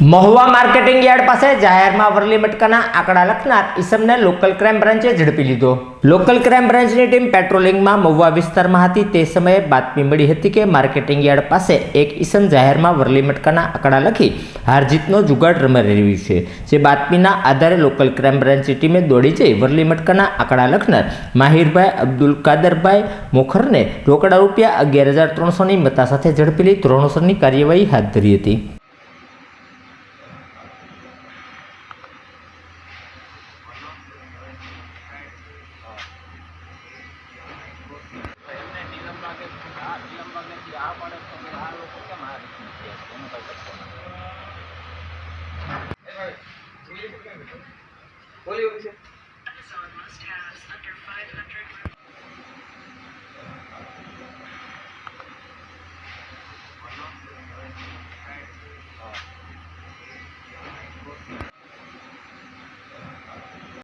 Mahuva marketing yard પાસે જાહેરમાં વરલી મટકાના આંકડા લખનાર ઈસમને લોકલ ક્રાઇમ બ્રાન્ચે ઝડપી લીધો. લોકલ ક્રાઇમ બ્રાન્ચની ટીમ પેટ્રોલિંગમાં મહુવા વિસ્તારમાં હતી તે સમયે બાતમી મળી હતી કે માર્કેટિંગ યાર્ડ પાસે એક ઈસમ જાહેરમાં વરલી મટકાના આંકડા લખી હારજીતનો જુગાડ રમી રહ્યું છે. જે બાતમીના આધારે લોકલ ક્રાઇમ બ્રાન્ચની ટીમે દોડી જઈ વરલી મટકાના આંકડા લખનાર માહિરભાઈ અબ્દુલ કાદરભાઈ મોખરને રોકડા રૂપિયા અગિયાર હજાર ત્રણસોની મતા સાથે ઝડપી લઈ ધોરણસરની કાર્યવાહી હાથ ધરી હતી. આ પડે તો આ લોકો કેમ આ રીતનું છે? એનો કઈ લખતો નથી બોલી છે